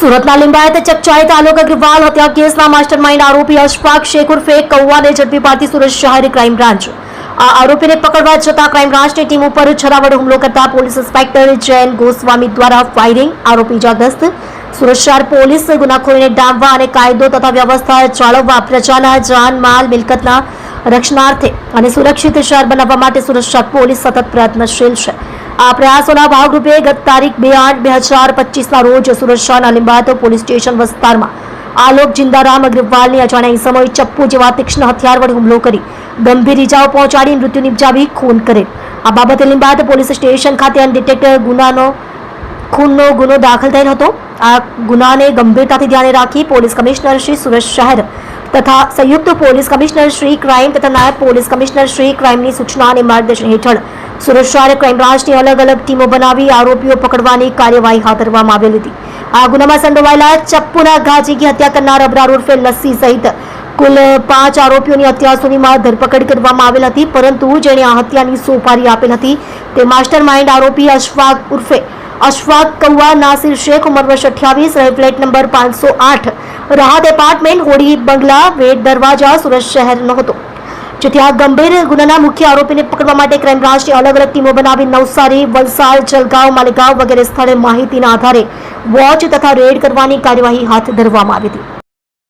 સુરતના લિંબાયત ચકચાઈ તાલુકા અગ્રવાલ હત્યા કેસના માસ્ટરમાઇન્ડ આરોપી અશફાક શેખ ઉર્ફે કૌવાને ઝડપી પાડતી સુરત શહેર ક્રાઇમ બ્રાન્ચ. આ આરોપીને પકડવા જતા ક્રાઇમ બ્રાન્ચની ટીમ ઉપર છરાવડ હુમલો કરતા પોલીસ ઇન્સ્પેક્ટર જયંત ગોસ્વામી દ્વારા ફાયરિંગ, આરોપી ઇજાગ્રસ્ત સુરત શહેર પોલીસ ગુનાખોરીને ડામવા અને કાયદો તથા વ્યવસ્થા જાળવવા પ્રજાના જાન માલ મિલકતના રક્ષણાર્થે અને સુરક્ષિત શહેર બનાવવા માટે સુરત શહેર પોલીસ સતત પ્રયત્નશીલ છે. આ પ્રયાસોના ભાગરૂપે ગત તારીખ બે આઠ બે હજાર પચીસના રોજ સુરત શહેરના લિંબાયત પોલીસ સ્ટેશન વિસ્તારમાં આલોક જિંદારામ અગ્રવાલની અજાણ્યા સમયે ચપ્પુ જેવા તીક્ષ્ણ હથિયાર વડે હુમલો કરી ગંભીર ઇજાઓ પહોંચાડી મૃત્યુ નિપજાવી ખૂન કરે. આ બાબતે લીંબાત પોલીસ સ્ટેશન ખાતે અનડિટેક્ટ ગુનાનો ખૂનનો ગુનો દાખલ થયેલ હતો. આ ગુનાને ગંભીરતાથી ધ્યાને રાખી પોલીસ કમિશનર શ્રી સુરત શહેર તથા સંયુક્ત પોલીસ કમિશનર શ્રી ક્રાઇમ તથા નાયબ પોલીસ કમિશનર શ્રી ક્રાઇમની સૂચના અને માર્ગદર્શન હેઠળ સુરત શહેર ક્રાઇમ બ્રાન્ચની અલગ અલગ ટીમો બનાવી આરોપીઓ પકડવાની કાર્યવાહી હાથ ધરવામાં આવેલી હતી. આ ગુનામાં સંડોવાયેલા ચપ્પુના ઘા ઝીકી હત્યા કરનાર અબરાર ઉર્ફે લસ્સી સહિત કુલ પાંચ આરોપીઓની અત્યાર સુધીમાં ધરપકડ કરવામાં આવેલ હતી, પરંતુ જેણે આ હત્યાની સોપારી આપેલ હતી. તે માસ્ટર માઇન્ડ આરોપી અશફાક ઉર્ફે અશફાક કૌવા નાસિર શેખ ઉંમર વર્ષ અઠ્યાવીસ, રહે ફ્લેટ નંબર પાંચસો આઠ, રાહત એપાર્ટમેન્ટ, હોડી બંગલા, વેટ દરવાજા, સુરત શહેરનો હતો. જેથી આ ગંભીર ગુનાના મુખ્ય આરોપીને પકડવા માટે ક્રાઇમ બ્રાન્ચની અલગ અલગ ટીમો બનાવી નવસારી, વલસાડ, જલગાંવ, માલેગાંવ વગેરે સ્થળે માહિતીના આધારે વોચ તથા રેડ કરવાની કાર્યવાહી હાથ ધરવામાં આવી હતી.